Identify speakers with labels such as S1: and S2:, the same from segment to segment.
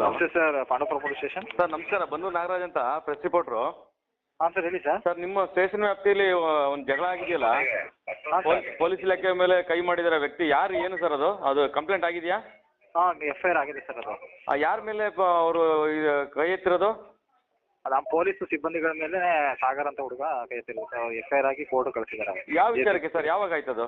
S1: ನಮಸ್ತೆ sir Pandavapura police station.
S2: Sir ನಮಸ್ಕಾರ ಬಂದು ನಾಗರಾಜ್ ಅಂತ ಪ್ರೆಸ್ ರಿಪೋರ್ಟ್ರು
S1: ಹಾಂ ಸರ್ ಹೇಳಿ ಸರ್.
S2: ಸರ್ ನಿಮ್ಮ ಸ್ಟೇಷನ್ ವ್ಯಾಪ್ತಿಯಲ್ಲಿ ಒಂದು ಜಗಳ ಆಗಿದೆಯಲ್ಲ?
S1: ಹಾಂ ಸರ್.
S2: ಪೊಲೀಸ್ ಇಲಾಖೆ ಮೇಲೆ ಕೈ ಮಾಡಿದಾರೆ ವ್ಯಕ್ತಿ ಯಾರು ಏನು ಸರ್ ಅದು? ಅದು ಕಂಪ್ಲೇಂಟ್ ಆಗಿದೆಯಾ?
S1: ಹಾಂ ಎಫ್ ಐ ಆರ್ ಆಗಿದೆ ಸರ್ ಅದು.
S2: ಆ, ಯಾರ ಮೇಲೆ ಅವರು ಕೈ ಎತ್ತಿರೋದು?
S1: ಅದು ನಮ್ಮ ಪೊಲೀಸ್ ಸಿಬ್ಬಂದಿಗಳ ಮೇಲೆ ಸಾಗರ್ ಅಂತ ಹುಡುಗ ಕೈ ಎತ್ತಿರೋದು. ಎಫ್ ಐ ಆರ್ ಆಗಿ ಕೋರ್ಟ್ ಕಳಿಸಿದ್ದಾರೆ
S2: ಯಾವ ವಿಚಾರಕ್ಕೆ ಸರ್? ಯಾವಾಗ ಆಯ್ತದು?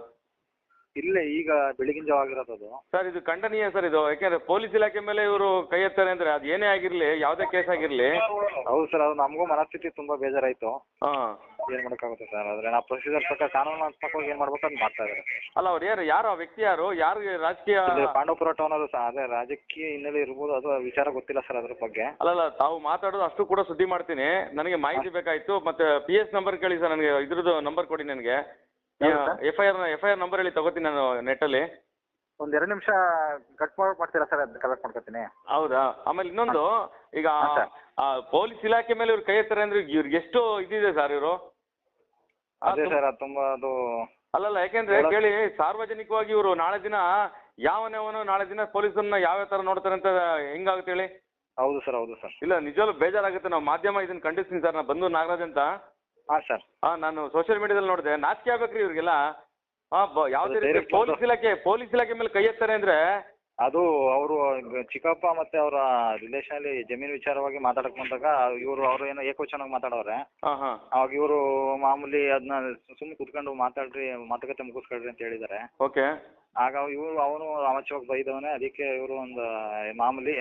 S1: ಇಲ್ಲೇ ಈಗ ಬೆಳಗಿನ ಜಾವ ಆಗಿರೋದು ಅದು.
S2: ಸರ್ ಇದು ಖಂಡನೀಯ ಸರ್ ಇದು. ಯಾಕೆಂದ್ರೆ ಪೊಲೀಸ್ ಇಲಾಖೆ ಮೇಲೆ ಇವರು ಕೈ ಎತ್ತಾರೆ ಅಂದ್ರೆ ಅದು ಏನೇ ಆಗಿರ್ಲಿ ಯಾವುದೇ ಕೇಸ್ ಆಗಿರ್ಲಿ.
S1: ಹೌದು ಸರ್ ಅದು ನಮಗೂ ಮನಸ್ಥಿತಿ ತುಂಬಾ ಬೇಜಾರಾಯ್ತು.
S2: ಹಾ.
S1: ಏನು ಮಾಡಕ್ಕಾಗುತ್ತೆ ಸರ್? ಆದ್ರೆ ನಾವು ಪ್ರೊಸೀಜರ್ ಪ್ರಕಾರ ಕಾನೂನಾತ್ಮಕವಾಗಿ ಏನ್ ಮಾಡ್ಬೇಕು ಅಂತ ಮಾಡ್ತಾ ಇದ್ದಾರೆ.
S2: ಅಲ್ಲ ಅವ್ರು ಯಾರು ಯಾರು ಆ ವ್ಯಕ್ತಿ ಯಾರು? ಯಾರು ರಾಜಕೀಯ
S1: ಇಲ್ಲಿ ಪಾಂಡವಪುರ ಟೌನ್ ಅದು ಸಹ ಅದೇ ರಾಜಕೀಯ ಹಿನ್ನೆಲೆ ಇರ್ಬೋದು ಅದು ವಿಚಾರ ಗೊತ್ತಿಲ್ಲ ಸರ್ ಅದ್ರ ಬಗ್ಗೆ.
S2: ಅಲ್ಲ ತಾವು ಮಾತಾಡೋದು ಅಷ್ಟು ಕೂಡ ಸುದ್ದಿ ಮಾಡ್ತೀನಿ. ನನಗೆ ಮಾಹಿತಿ ಬೇಕಾಯ್ತು. ಮತ್ತೆ ಪಿ ಎಸ್ ನಂಬರ್ ಕೇಳಿ ಸರ್ ನನಗೆ ಇದ್ರದ್ದು ನಂಬರ್ ಕೊಡಿ ನನಗೆ.
S1: Sir?
S2: F I R F I R number ಹೇಳಿ ತಗೋತೀನಿ ನಾನು ನೆಟ್ಟಲ್ಲಿ
S1: ಒಂದ್ ಎರಡು ನಿಮಿಷ ಕಟ್ ಮಾಡ್ ಮಾಡ್ತೀರಾ ಸರ್? ಅದ್ ಕಲೆಕ್ಟ್ ಮಾಡ್ಕೊತೀನಿ.
S2: ಹೌದಾ? ಆಮೇಲೆ ಇನ್ನೊಂದು ಈಗ ಪೊಲೀಸ್ ಇಲಾಖೆ ಮೇಲೆ ಇವ್ರು ಕೈ ಎತ್ತಾರೆ ಅಂದ್ರೆ ಇವ್ರಿಗೆ ಎಷ್ಟು ಇದಿದೆ ಸರ್ ಇವರು?
S1: ಅದೇ ಸರ್ ಅದು ತುಂಬ ಅದು
S2: ಅಲ್ಲಲ್ಲ ಯಾಕೆಂದ್ರೆ ಕೇಳಿ ಸಾರ್ವಜನಿಕವಾಗಿ ಇವರು ನಾಳೆ ದಿನ ಯಾವನವನು ನಾಳೆ ದಿನ ಪೊಲೀಸನ್ನ ಯಾವ ತರ ನೋಡ್ತಾರೆ ಅಂತ ಹೆಂಗಾಗುತ್ತೆ ಹೇಳಿ?
S1: ಹೌದು ಸರ್ ಹೌದು ಸರ್.
S2: ಇಲ್ಲ ನಿಜವಾಗ್ಲೂ ಬೇಜಾರಾಗುತ್ತೆ. ನಾವು ಮಾಧ್ಯಮ ಇದನ್ನ ಖಂಡಿಸ್ತೀನಿ ಸರ್. ನಾ ಬಂದು ನಾಗರಾಜ್ ಅಂತ.
S1: ಹಾಂ ಸರ್.
S2: ಹಾ ನಾನು ಸೋಷಿಯಲ್ ಮೀಡಿಯಾದಲ್ಲಿ ನೋಡಿದೆ. ನಾಚಿಕೆ ಆಗ್ಬೇಕ್ರಿ ಇವ್ರಿಗೆಲ್ಲ. ಹಾ ಯಾವುದೇ
S1: ಅದು
S2: ರೀತಿ ಪೊಲೀಸ್ ಇಲಾಖೆ ಪೊಲೀಸ್ ಇಲಾಖೆ ಮೇಲೆ ಕೈ ಎತ್ತಾರೆ ಅಂದ್ರೆ
S1: ಅದು ಅವರು ಚಿಕ್ಕಪ್ಪ ಮತ್ತೆ ಅವರ ರಿಲೇಷನ್ ಅಲ್ಲಿ ಜಮೀನು ವಿಚಾರವಾಗಿ ಮಾತಾಡಕ್ ಬಂದಾಗ ಇವರು ಅವರು ಏನೋ ಏಕವಚನವಾಗಿ ಮಾತಾಡೋರೆ
S2: ಹಾ ಹಾ.
S1: ಅವಾಗ ಇವರು ಮಾಮೂಲಿ ಅದನ್ನ ಸುಮ್ಮನೆ ಕುತ್ಕೊಂಡು ಮಾತಾಡ್ರಿ ಮಾತುಕತೆ ಮುಗಿಸ್ಕೊಳ್ರಿ ಅಂತ ಹೇಳಿದ್ದಾರೆ.
S2: ಓಕೆ.
S1: ಆಗ ಇವರು ಅವನು ಅಮಚವಾಗಿ ಬೈದವನೇ ಅದಕ್ಕೆ ಇವರು ಒಂದು ಮಾಮೂಲಿ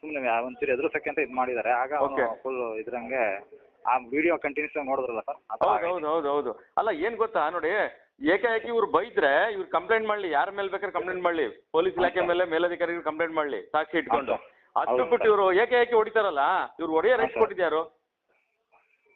S1: ಸುಮ್ಮನೆ ಒಂಚೂರು ಎದುರಿಸಕ್ಕೆ ಅಂತ ಇದು ಮಾಡಿದ್ದಾರೆ. ಆಗ ಅವನು
S2: Okay.
S1: ಫುಲ್ ಇದ್ರಂಗೆ ಆ ವಿಡಿಯೋ ಕಂಟಿನ್ಯೂಸ್ ಆಗಿ ನೋಡಿದ್ರಲ್ಲ ಸರ್
S2: ಹೌದು ಹೌದು ಹೌದು ಹೌದು. ಅಲ್ಲ ಏನ್ ಗೊತ್ತಾ? ನೋಡಿ ಏಕಾಏಕಿ ಇವ್ರು ಬೈದ್ರೆ ಇವ್ರು ಕಂಪ್ಲೇಂಟ್ ಮಾಡ್ಲಿ. ಯಾರ ಮೇಲೆ ಬೇಕಾದ್ರೆ ಕಂಪ್ಲೇಂಟ್ ಮಾಡ್ಲಿ. ಪೊಲೀಸ್ ಇಲಾಖೆ ಮೇಲೆ ಮೇಲಧಿಕಾರಿಗಳು ಕಂಪ್ಲೇಂಟ್ ಮಾಡ್ಲಿ. ಸಾಕ್ಷಿ ಇಟ್ಕೊಂಡು.
S1: ಅಷ್ಟು
S2: ಅದು ಬಿಟ್ಟು ಇವರು ಏಕಾಏಕಿ ಹೊಡಿತಾರಲ್ಲ ಇವ್ರು ಹೊಡೆಯೋ ರೈಟ್. ಕೊಟ್ಟಿದ್ಯಾರು?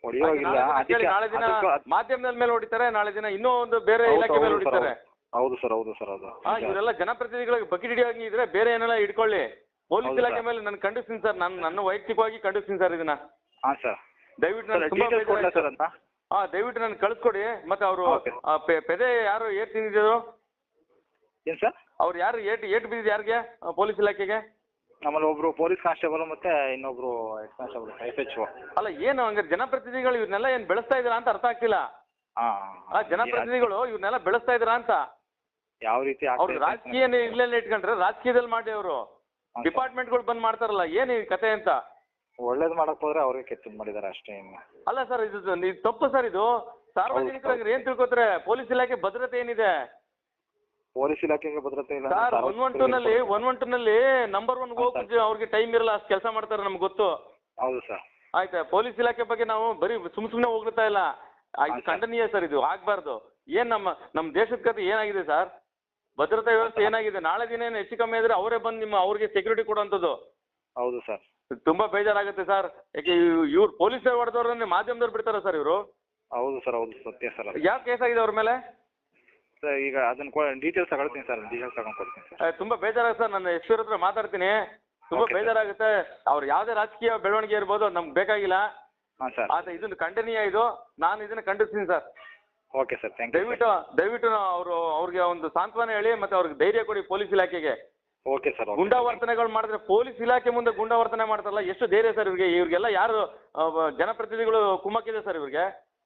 S1: ಹೊಡಿಯೋಗಿಲ್ಲ.
S2: ನಾಳೆ ದಿನ
S1: ಅದಕ್ಕೆ
S2: ನಾಳೆ ದಿನ
S1: ಅದಕ್ಕೂ-
S2: ಮಾಧ್ಯಮದ ಮೇಲೆ ಹೊಡಿತಾರೆ ನಾಳೆ ದಿನ ಇನ್ನೂ ಒಂದು ಬೇರೆ
S1: ಹೌದು,
S2: ಇಲಾಖೆ ಮೇಲೆ
S1: ಹೌದು ಸರ್,
S2: ಹೊಡಿತಾರೆ.
S1: ಹೌದು ಸರ್ ಹೌದು ಸರ್ ಹೌದು.
S2: ಹಾ ಇವರೆಲ್ಲ ಜನಪ್ರತಿನಿಧಿಗಳಿಗೆ ಬಕೆಟ್ ಹಿಡಿಯಾಗಿ ಇದ್ರೆ ಬೇರೆ ಏನೆಲ್ಲ ಇಟ್ಕೊಳ್ಳಿ ಪೊಲೀಸ್
S1: ಹೌದು
S2: ಇಲಾಖೆ
S1: ಸರ್.
S2: ಮೇಲೆ ನಾನು ಖಂಡಿಸ್ತೀನಿ ಸರ್. ನಾನು ನನ್ನ ವೈಯಕ್ತಿಕವಾಗಿ ಖಂಡಿಸ್ತೀನಿ ಸರ್ ಇದನ್ನ.
S1: ಹಾಂ ಸರ್.
S2: ದಯವಿಟ್ಟು ನಾನು ತುಂಬಾ
S1: ಡೀಟೇಲ್ಸ್ ಕೊಡಲಾ ಸರ್ ಅಂತ?
S2: ಹಾ ದಯವಿಟ್ಟು ನಾನು ಕಳಿಸ್ಕೊಡಿ. ಮತ್ತೆ ಅವರು
S1: Okay.
S2: ಪೆದೆ ಯಾರು ಏಟ್ ತಿಂದಿದ್ರು
S1: ಏನು ಸರ್
S2: ಅವ್ರು ಯಾರು ಏಟ್ ಏಟ್ ಬಿದ್ದಿದ್ದು ಯಾರಿಗೆ? ಪೊಲೀಸ್ ಇಲಾಖೆಗೆ?
S1: ನಮ್ಮಲ್ಲಿ ಒಬ್ರು ಪೊಲೀಸ್ ಕಾನ್ಸ್ಟೇಬಲ್ ಮತ್ತೆ ಇನ್ನೊಬ್ರು head constable S H O
S2: ಅಲ್ಲ ಏನು ಹಂಗಾರೆ ಜನಪ್ರತಿನಿಧಿಗಳು ಇವ್ರನ್ನೆಲ್ಲ ಏನ್ ಬೆಳೆಸ್ತಾ ಇದ್ರ ಅಂತ ಅರ್ಥ ಆಗ್ತಿಲ್ಲ. ಆ ಜನಪ್ರತಿನಿಧಿಗಳು ಇವ್ರನ್ನೆಲ್ಲ ಬೆಳೆಸ್ತಾ ಇದ್ದೀರಾ ಅಂತ.
S1: ಯಾವ ರೀತಿ
S2: ಅವ್ರು
S1: ಆಗ್ತಾ ಇದೆ
S2: ರಾಜಕೀಯ ಇಲ್ಲೆಲ್ಲ ಇಟ್ಕೊಂಡ್ರೆ ರಾಜಕೀಯದಲ್ಲಿ ಮಾಡಿ ಅವರು.
S1: ಹಾ, ಸರ್.
S2: ಡಿಪಾರ್ಟ್ಮೆಂಟ್ಗಳು ಬಂದ್ ಮಾಡ್ತಾರಲ್ಲ ಏನ್ ಈ ಕತೆ ಅಂತ?
S1: ಒಳ್ಳೇದು ಮಾಡಕ್ ಹೋದ್ರೆ ಅವ್ರಿಗೆ ಕೆಟ್ಟದ್ ಮಾಡಿದಾರೆ ಅಷ್ಟೇ ಇನ್ನು.
S2: ಅಲ್ಲ ಸರ್ ಇದು ಇದು ತಪ್ಪು ಸರ್ ಇದು. ಸಾರ್ವಜನಿಕರಾಗಿ ಏನ್ ತಿಳ್ಕೊತಾರೆ? ಪೊಲೀಸ್ ಇಲಾಖೆ ಭದ್ರತೆ ಏನಿದೆ?
S1: ಪೊಲೀಸ್ ಇಲಾಖೆಗೆ ಭದ್ರತೆ ಇಲ್ಲ
S2: ಸರ್ ಒನ್ ಒನ್ ಟೂ ನಲ್ಲಿ ಒನ್ ಒನ್ ಟೂ ನಲ್ಲಿ ನಂಬರ್ ಒನ್ ಹೋಗಿ ಅವ್ರಿಗೆ ಟೈಮ್ ಇರಲ್ಲ ಅಷ್ಟು ಕೆಲಸ ಮಾಡ್ತಾರೆ ನಮ್ಗೆ ಗೊತ್ತು.
S1: ಹೌದು ಸರ್.
S2: ಆಯ್ತಾ? ಪೊಲೀಸ್ ಇಲಾಖೆ ಬಗ್ಗೆ ನಾವು ಬರೀ ಸುಮ್ ಸುಮ್ನೆ ಹೋಗ್ತಾ ಇಲ್ಲ. ಆ, ಇದು. ಖಂಡನೀಯ ಸರ್ ಇದು ಆಗ್ಬಾರ್ದು. ಏನ್ ನಮ್ಮ ನಮ್ಮ ದೇಶದ ಕತೆ ಏನಾಗಿದೆ ಸರ್? ಭದ್ರತಾ ವ್ಯವಸ್ಥೆ ಏನಾಗಿದೆ? ನಾಳೆ ದಿನ ಏನು ಹೆಚ್ಚು ಕಮ್ಮಿ ಆದ್ರೆ ಅವರೇ ಬಂದು ನಿಮ್ಮ ಅವ್ರಿಗೆ ಸೆಕ್ಯೂರಿಟಿ ಕೊಡುವಂಥದ್ದು.
S1: ಹೌದು ಸರ್.
S2: ತುಂಬಾ ಬೇಜಾರಾಗುತ್ತೆ ಸರ್. ಯಾಕೆ ಇವ್ರು ಪೊಲೀಸ್ ಹೊಡೆದವ್ರನ್ನೇ ಮಾಧ್ಯಮದವ್ರು ಬಿಡ್ತಾರ ಸರ್ ಇವರು?
S1: ಹೌದು ಸರ್ ಹೌದು ಸತ್ಯ ಸರ್ ಅದು.
S2: ಯಾವ ಕೇಸ್ ಆಗಿದೆ ಅವ್ರ ಮೇಲೆ?
S1: ಸರ್ ಈಗ ಅದನ್ನ ಡೀಟೇಲ್ಸ್ ತಗೊಳ್ತೀನಿ ಸರ್ ಡೀಟೇಲ್ಸ್ ತಗೊಂಡು ಕೊಡ್ತೀನಿ ಸರ್.
S2: ಆ, ತುಂಬಾ ಬೇಜಾರಾಗುತ್ತೆ ಸರ್ ನನ್ನ ಎಸ್ ಹತ್ರ ಮಾತಾಡ್ತೀನಿ. ತುಂಬಾ
S1: Okay, sir.
S2: ಬೇಜಾರಾಗುತ್ತೆ. ಅವ್ರು ಯಾವುದೇ ರಾಜಕೀಯ ಬೆಳವಣಿಗೆ ಇರ್ಬೋದು ಅದು ನಮ್ಗೆ ಬೇಕಾಗಿಲ್ಲ.
S1: ಹಾಂ ಸರ್.
S2: ಆದ್ರೆ ಇದನ್ನ ಖಂಡನೀಯ ಇದು. ನಾನು ಇದನ್ನ ಖಂಡಿಸ್ತೀನಿ sir.
S1: Okay sir thank you
S2: ದಯವಿಟ್ಟು ದಯವಿಟ್ಟು ಅವರು ಅವ್ರಿಗೆ ಒಂದು ಸಾಂತ್ವನ ಹೇಳಿ ಮತ್ತೆ ಅವ್ರಿಗೆ ಧೈರ್ಯ ಕೊಡಿ ಪೊಲೀಸ್ ಇಲಾಖೆಗೆ.
S1: ಓಕೆ ಸರ್
S2: ಗುಂಡಾವರ್ತನೆಗಳು ಮಾಡಿದ್ರೆ ಪೊಲೀಸ್ ಇಲಾಖೆ ಮುಂದೆ ಗುಂಡಾವರ್ತನೆ ಮಾಡ್ತಾರಲ್ಲ ಎಷ್ಟು ಧೈರ್ಯ ಸರ್ ಇವ್ರಿಗೆ? ಇವ್ರಿಗೆಲ್ಲ ಯಾರು ಆ, ಜನಪ್ರತಿನಿಧಿಗಳು ಕುಮ್ಮಕ್ಕಿದೆ ಸರ್ ಇವ್ರಿಗೆ?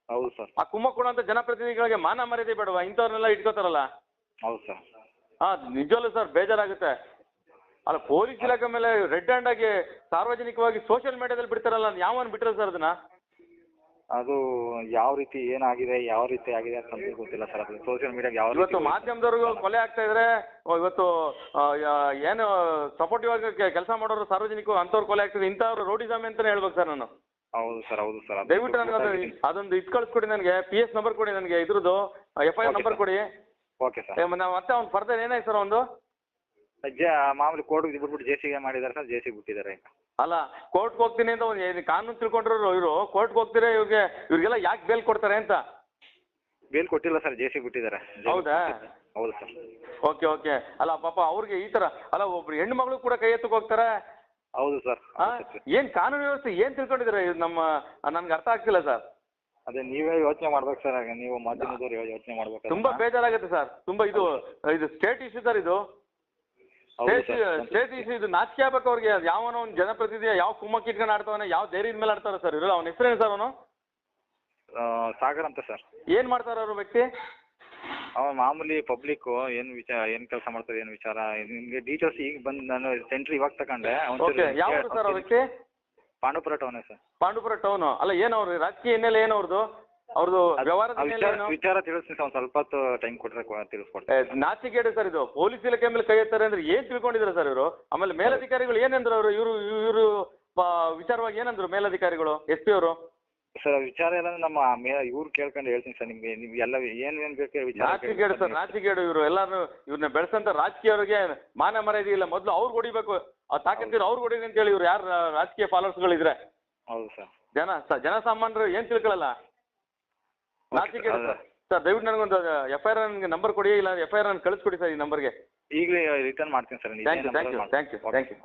S1: ಹೌದು ಸರ್.
S2: ಆ ಕುಮ್ಮಕ್ ಕೊಡುವಂತ ಜನಪ್ರತಿನಿಧಿಗಳಿಗೆ ಮಾನ ಮರ್ಯಾದೆ ಬೇಡವಾ? ಇಂಥವ್ರನ್ನೆಲ್ಲ ಇಟ್ಕೋತಾರಲ್ಲ?
S1: ಹೌದು ಸರ್.
S2: ಹಾ ನಿಜವಲ್ಲೂ ಸರ್ ಬೇಜಾರಾಗುತ್ತೆ. ಅಲ್ಲ ಪೊಲೀಸ್ ಇಲಾಖೆ ಮೇಲೆ ರೆಡ್ ಹ್ಯಾಂಡ್ ಆಗಿ ಸಾರ್ವಜನಿಕವಾಗಿ ಸೋಷಿಯಲ್ ಮೀಡಿಯಾದಲ್ಲಿ ಬಿಡ್ತಾರಲ್ಲ ಯಾವನ್ ಬಿಟ್ರೆ ಸರ್ ಅದನ್ನ?
S1: ಅದು ಯಾವ ರೀತಿ ಏನಾಗಿದೆ ಯಾವ ರೀತಿ ಆಗಿದೆ ಅಂತ ನಮ್ಗೆ ಗೊತ್ತಿಲ್ಲ ಸರ್. ಅದು ಸೋಷಿಯಲ್ ಮೀಡಿಯಾಗೆ ಯಾವ
S2: ಇವತ್ತು
S1: ರೀತಿ
S2: ಮಾಧ್ಯಮದವ್ರಿಗೂ ಕೊಲೆ ಆಗ್ತಾ ಇದ್ರೆ ಓ, ಇವತ್ತು ಆ, ಯಾ- ಏನು ಸಪೋರ್ಟಿವ್ ಆಗಿ ಕೆಲಸ ಮಾಡೋರು ಸಾರ್ವಜನಿಕರು ಅಂಥವ್ರು ಕೊಲೆ ಆಗ್ತದೆ ಇಂಥವ್ರು ರೋಡಿಸಮ್ ಅಂತಾನೆ ಹೇಳ್ಬೇಕು ಸರ್ ನಾನು.
S1: ಹೌದು ಸರ್ ಹೌದು ಸರ್. ಅದು
S2: ದಯವಿಟ್ಟು ನನಗೆ ಅದು ಅದೊಂದು ಇದು ಕಳಿಸ್ಕೊಡಿ ನನಗೆ ಪಿ ಎಸ್ ನಂಬರ್ ಕೊಡಿ ನನಗೆ ಇದ್ರದ್ದು F I R
S1: Okay,
S2: number
S1: sir.
S2: ಕೊಡಿ.
S1: ಓಕೆ ಸರ್
S2: ಏ, ಮ- ಮತ್ತೆ ಅವ್ನು ಫರ್ದರ್ ಏನಾಯ್ತು ಸರ್ ಒಂದು
S1: ಜೆ ಮಾಮೂಲಿ ಕೋರ್ಟ್ಗೆ ಬಿಟ್ಬಿಟ್ಟು ಜೆ ಸಿಗೆ ಮಾಡಿದ್ದಾರೆ ಸರ್ ಜೆ ಸಿ ಬಿಟ್ಟಿದ್ದಾರೆ. ಈಗ
S2: ಅಲ್ಲ ಕೋರ್ಟ್ಗೆ ಹೋಗ್ತೀನಿ ಅಂತ ಒಂದು ಏನು ಕಾನೂನು ತಿಳ್ಕೊಂಡ್ರು ಇವರು ಕೋರ್ಟ್ಗೆ ಹೋಗ್ತೀರಾ ಇವ್ರಿಗೆ? ಇವ್ರಿಗೆಲ್ಲ ಯಾಕೆ ಬೇಲ್ ಕೊಡ್ತಾರೆ ಅಂತ?
S1: ಬೇಲ್ ಕೊಟ್ಟಿಲ್ಲ ಸರ್ ಜೆ ಸಿ ಬಿಟ್ಟಿದ್ದಾರೆ
S2: ಹೌದಾ?
S1: ಹೌದು ಸರ್.
S2: Okay okay. ಅಲ್ಲ ಪಾಪ ಅವ್ರಿಗೆ ಈ ಥರ ಅಲ್ಲ ಒಬ್ರು ಹೆಣ್ಣು ಮಗಳು ಕೂಡ ಕೈ ಎತ್ತಕ್ಕೆ ಹೋಗ್ತಾರೆ?
S1: ಹೌದು ಸರ್
S2: ಏನು ಕಾನೂನು ವ್ಯವಸ್ಥೆ ಏನ್ ತಿಳ್ಕೊಂಡಿದ್ದೀರಾ ಇದು ನಮ್ಮ ನನ್ಗೆ ಅರ್ಥ ಆಗ್ತಿಲ್ಲ ಸರ್.
S1: ಅದೇ ನೀವೇ ಯೋಚನೆ ಮಾಡ್ಬೇಕು ಸರ್ ನೀವು ಮಾಧ್ಯಮದವ್ರು ಯೋಚನೆ ಮಾಡ್ಬೇಕು
S2: ತುಂಬಾ. ಬೇಜಾರಾಗುತ್ತೆ ಸರ್. ತುಂಬಾ ಇದು ಇದು ಸ್ಟೇಟ್ ಇಶ್ಯೂ ಸರ್ ಇದು. ಇದು ನಾಚಿಕೆ ಆಗ್ಬೇಕು ಅವ್ರಿಗೆ ಯಾವನೋ ಒಂದು ಜನಪ್ರತಿನಿಧಿ ಯಾವ ಕುಮ್ಮಕ್ಕೆ ಇಟ್ಕೊಂಡು ಆಡ್ತಾವನೆ ಯಾವ ಧೈರ್ಯದ ಮೇಲೆ ಆಡ್ತಾರ ಸರ್ ಇರಲ್ಲ ಅವ್ನ ಹೆಸರೇನು ಸರ್ ಅವನು?
S1: ಆ, ಸಾಗರ್ ಅಂತ ಸರ್.
S2: ಏನ್ ಮಾಡ್ತಾರ ಅವ್ರ ವ್ಯಕ್ತಿ?
S1: ಅವ ಮಾಮೂಲಿ ಪಬ್ಲಿಕ್ ಏನ್ ವಿಚಾರ ಏನ್ ಕೆಲಸ ಮಾಡ್ತಾರೆ ಏನ್ ವಿಚಾರ ನಿಮ್ಗೆ ಡೀಟೇಲ್ಸ್ ಈಗ ಬಂದ್ ನಾನು ಸೆಂಟ್ರ್ ಇವಾಗ ತಗೊಂಡೆ
S2: ಓಕೆ ಯಾವ ಸರ್ ಅವ್ರ ವ್ಯಕ್ತಿ?
S1: Pandupura town sir.
S2: Pandupura town ಅಲ್ಲ ಏನು ಅವ್ರು ರಾಜಕೀಯ ಹಿನ್ನೆಲೆ ಏನು ಅವ್ರದ್ದು ವ್ಯವಹಾರದ ಮೇಲೆ
S1: ವಿಚಾರ
S2: ಏನು?
S1: ವಿಚಾರ ತಿಳಿಸ್ತೀನಿ ಸರ್ ಒಂದು ಸ್ವಲ್ಪ ಹೊತ್ತು ಟೈಮ್ ಕೊಟ್ಟರೆ
S2: ಏ,
S1: ತಿಳಿಸ್ಕೊಡ್ತೀನಿ.
S2: ನಾಚಿಕೆಡು ಸರ್ ಇದು. ಪೊಲೀಸ್ ಇಲಾಖೆ ಮೇಲೆ ಕೈ ಎತ್ತಾರೆ ಅಂದ್ರೆ ಏನ್ ತಿಳ್ಕೊಂಡಿದ್ರು ಸರ್ ಇವರು? ಆಮೇಲೆ ಮೇಲಧಿಕಾರಿಗಳು ಏನಂದ್ರು ಅವರು? ಇವರು ಇವರು ವಿಚಾರವಾಗಿ ಏನಂದ್ರು ಮೇಲಧಿಕಾರಿಗಳು? ಎಸ್ ಪಿ ಅವರು?
S1: ಸರ್ ವಿಚಾರ ಎಲ್ಲ ನಮ್ಮ ಮೇ ಇವ್ರು ಕೇಳ್ಕೊಂಡು ಹೇಳ್ತೀನಿ ಸರ್ ನಿಮ್ಗೆ. ನಿಮ್ಗೆ ಎಲ್ಲ ಏನ್ ಏನ್ ಬೇಕು ಹೇಳಿ ವಿಚಾರ
S2: ನಾಚಿಕೆಡು ಸರ್ ನಾಚಿಕೆಡು ಇವರು. ಎಲ್ಲಾರು ಇವ್ರನ್ನ ಬೆಳೆಸಂತ ರಾಜಕೀಯವರಿಗೆ ಮಾನ ಮರ ಇಲ್ಲ. ಮೊದಲು ಅವ್ರು ಹೊಡಿಬೇಕು. ಆ ತಾಕತ್ತಿರೋ ಅವ್ರು ಹೊಡಿರಿ ಅಂತ ಹೇಳಿ ಇವ್ರು ಯಾರು ರಾಜಕೀಯ ಫಾಲೋವರ್ಸ್ಗಳಿದ್ರೆ?
S1: ಹೌದು ಸರ್.
S2: ಜನ ಸ- ಜನಸಾಮಾನ್ಯರು ಏನ್ ತಿಳ್ಕೊಳ್ಳಲ್ಲ ಸರ್ ಸರ್ ದಯವಿಟ್ಟು ನನಗೊಂದು ಎಫ್ ಐ ಆರ್ ನನಗೆ ನಂಬರ್ ಕೊಡಿ ಇಲ್ಲ ಎಫ್ ಐ ಆರ್ ನಾನು ಕಳಿಸ್ಕೊಡಿ ಸರ್ ಈ ನಂಬರ್ಗೆ
S1: ಈಗಲೇ ರಿಟರ್ನ್ ಮಾಡ್ತೀನಿ sir
S2: thank you thank you thank you.